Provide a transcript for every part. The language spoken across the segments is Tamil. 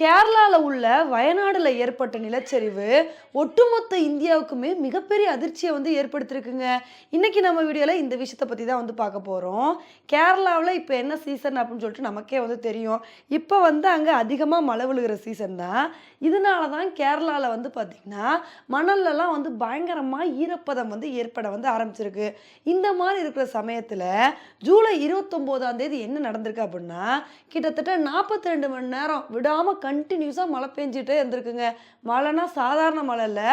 கேரளாவில் உள்ள வயநாடில் ஏற்பட்ட நிலச்சரிவு ஒட்டுமொத்த இந்தியாவுக்குமே மிகப்பெரிய அதிர்ச்சியை வந்து ஏற்படுத்தியிருக்குங்க இன்றைக்கி நம்ம வீடியோவில் இந்த விஷயத்தை பற்றி தான் வந்து பார்க்க போகிறோம் கேரளாவில் இப்போ என்ன சீசன் அப்படின்னு சொல்லிட்டு நமக்கே வந்து தெரியும். இப்போ வந்து அங்கே அதிகமாக மழை விழுகிற சீசன் தான். இதனால தான் கேரளாவில் வந்து பார்த்திங்கன்னா மணல்லலாம் வந்து பயங்கரமாக ஈரப்பதம் வந்து ஏற்பட வந்து ஆரம்பிச்சிருக்கு. இந்த மாதிரி இருக்கிற சமயத்தில் ஜூலை இருபத்தொம்போதாம் தேதி என்ன நடந்திருக்கு அப்படின்னா கிட்டத்தட்ட நாற்பத்தி ரெண்டு மணி நேரம் விடாமல் கண்டினியூஸாக மழை பெஞ்சிட்டே இருந்திருக்குங்க. மழைனா சாதாரண மழை இல்லை.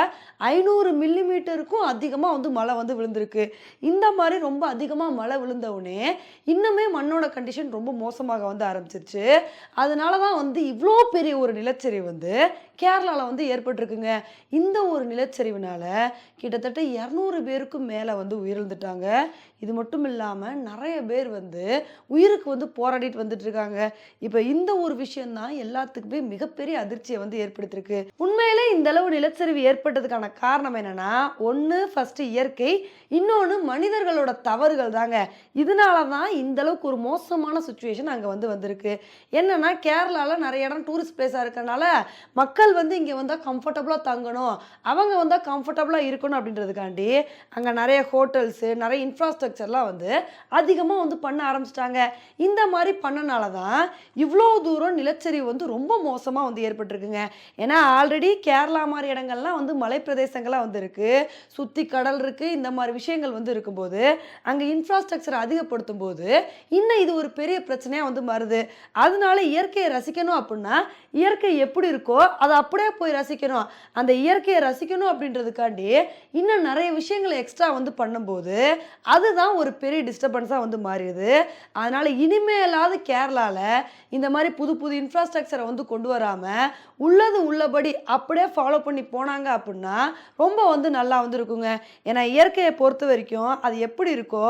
ஐநூறு மில்லிமீட்டருக்கும் அதிகமாக வந்து மழை வந்து விழுந்திருக்கு. இந்த மாதிரி ரொம்ப அதிகமாக மழை விழுந்தவுடனே இன்னுமே மண்ணோட கண்டிஷன் ரொம்ப மோசமாக வந்து ஆரம்பிச்சிருச்சு. அதனால தான் வந்து இவ்வளோ பெரிய ஒரு நிலச்சரிவு வந்து கேரளாவில் வந்து ஏற்பட்டிருக்குங்க. இந்த ஒரு நிலச்சரிவுனால கிட்டத்தட்ட இரநூறு பேருக்கும் மேலே வந்து உயிரிழந்துட்டாங்க. இது மட்டும் இல்லாமல் நிறைய பேர் வந்து உயிருக்கு வந்து போராடிட்டு வந்துட்டு இருக்காங்க. இப்போ இந்த ஒரு விஷயந்தான் எல்லாத்துக்குமே மிகப்பெரிய அதிர்ச்சியை வந்து ஏற்படுத்திருக்கு உண்மையிலே இந்த அளவு நிலச்சரிவு ஏற்பட்டதுக்கான காரணம் என்னன்னா ஒன்று ஃபர்ஸ்ட் இயற்கை இன்னொன்று மனிதர்களோட தவறுகள் தாங்க. இதனால தான் இந்த அளவுக்கு ஒரு மோசமான சுச்சுவேஷன் அங்கே வந்து வந்திருக்கு. என்னன்னா கேரளாவில் நிறைய இடம் டூரிஸ்ட் பிளேஸாக இருக்கறனால மக்கள் வந்து இங்கே வந்தால் கம்ஃபர்டபுளாக தங்கணும். அவங்க வந்தால் கம்ஃபர்டபுளாக இருக்கணும் அப்படின்றதுக்காண்டி அங்கே நிறைய ஹோட்டல்ஸு நிறைய இன்ஃப்ராஸ்ட்ரக்சர்லாம் வந்து அதிகமாக வந்து பண்ண ஆரம்பிச்சிட்டாங்க. இந்த மாதிரி பண்ணனால தான் இவ்வளோ தூரம் நிலச்சரிவு வந்து ரொம்ப மோசமாக வந்து ஏற்பட்டிருக்குங்க. ஏன்னா ஆல்ரெடி கேரளா மாதிரி இடங்கள்லாம் வந்து மலை வந்து இருக்குது சுற்றி கடல் இருக்குது இந்த மாதிரி விஷயங்கள் வந்து இருக்கும்போது அங்கே இன்ஃப்ராஸ்ட்ரக்சர் அதிகப்படுத்தும் போது இன்னும் இது ஒரு பெரிய பிரச்சனையாக வந்து மாறுது. அதனால இயற்கையை ரசிக்கணும் அப்படின்னா இயற்கை எப்படி இருக்கோ அதை அப்படியே போய் ரசிக்கணும். அந்த இயற்கையை ரசிக்கணும் அப்படின்றதுக்காண்டி இன்னும் நிறைய விஷயங்களை எக்ஸ்ட்ரா வந்து பண்ணும்போது அதுதான் ஒரு பெரிய டிஸ்டர்பன்ஸாக வந்து மாறிடுது. அதனால் இனிமேலாவது கேரளாவில் இந்த மாதிரி புது புது இன்ஃப்ராஸ்ட்ரக்சரை வந்து கொண்டு கொண்டு வராமல் உள்ளது உள்ளபடி அப்படியே ஃபாலோ பண்ணி போனாங்க அப்படின்னா ரொம்ப வந்து நல்லா வந்து இருக்குங்க ஏன்னா இயற்கையை பொறுத்த வரைக்கும் அது எப்படி இருக்கோ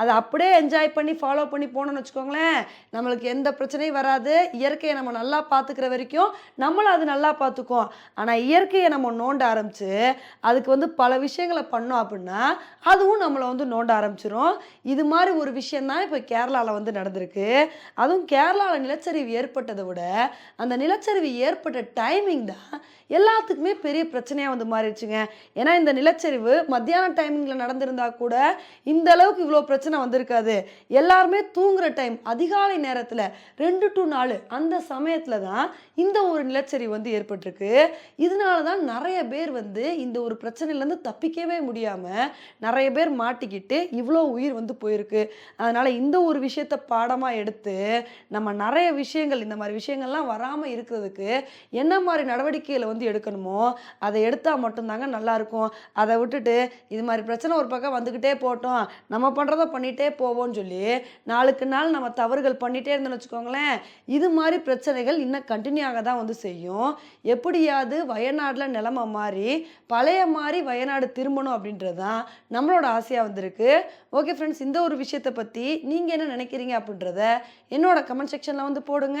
அதை அப்படியே என்ஜாய் பண்ணி ஃபாலோ பண்ணி போனோம்னு வச்சுக்கோங்களேன். நம்மளுக்கு எந்த பிரச்சனையும் வராது. இயற்கையை நம்ம நல்லா பார்த்துக்கிற வரைக்கும் நம்மளும் அது நல்லா பார்த்துக்கும் ஆனால் இயற்கையை நம்ம நோண்ட ஆரம்பித்து அதுக்கு வந்து பல விஷயங்களை பண்ணோம் அப்படின்னா அதுவும் நம்மளை வந்து நோண்ட ஆரம்பிச்சிரும். இது மாதிரி ஒரு விஷயந்தான் இப்போ கேரளாவில் வந்து நடந்திருக்கு. அதுவும் கேரளாவில் நிலச்சரிவு ஏற்பட்டதை விட அந்த நிலச்சரிவு ஏற்பட்ட டைமிங் தான் எல்லாத்துக்குமே பெரிய பிரச்சனையாக வந்து மாறிடுச்சுங்க. ஏன்னா இந்த நிலச்சரிவு மத்தியான டைமிங்கில் நடந்திருந்தா கூட இந்த அளவுக்கு இவ்வளோ பிரச்சனை வந்திருக்காது. எல்லாருமே தூங்குற டைம் அதிகாலை நேரத்தில் ரெண்டு டு நாலு அந்த சமயத்தில் தான் இந்த ஒரு நிலச்சரிவு வந்து ஏற்பட்டிருக்கு. இதனால தான் நிறைய பேர் வந்து இந்த ஒரு பிரச்சனையிலேருந்து தப்பிக்கவே முடியாமல் நிறைய பேர் மாட்டிக்கிட்டு இவ்வளோ உயிர் வந்து போயிருக்கு. அதனால் இந்த ஒரு விஷயத்தை பாடமாக எடுத்து நம்ம நிறைய விஷயங்கள் இந்த மாதிரி விஷயங்கள்லாம் வராமல் இருக்கிறதுக்கு என்ன மாதிரி நடவடிக்கையில் வந்து எடுக்கணுமோ அதை எடுத்தால் மட்டும்தாங்க நல்லாயிருக்கும். அதை விட்டுட்டு இது மாதிரி பிரச்சனை ஒரு பக்கம் வந்துக்கிட்டே போட்டோம். நம்ம பண்ணுறத பண்ணிகிட்டே போவோம்னு சொல்லி நாளுக்கு நாள் நம்ம தவறுகள் பண்ணிகிட்டே இருந்தோம்னு வச்சுக்கோங்களேன் இது மாதிரி பிரச்சனைகள் இன்னும் கண்டினியூ ஆக தான் வந்து செய்யும். எப்படியாவது வயநாட்டில் நிலமை மாறி பழைய மாதிரி வயநாடு திரும்பணும் அப்படின்றது தான் நம்மளோட ஆசையாக வந்திருக்கு. ஓகே ஃப்ரெண்ட்ஸ் இந்த ஒரு விஷயத்தை பற்றி நீங்கள் என்ன நினைக்கிறீங்க அப்படின்றத என்னோட கமெண்ட் செக்ஷனில் வந்து போடுங்க.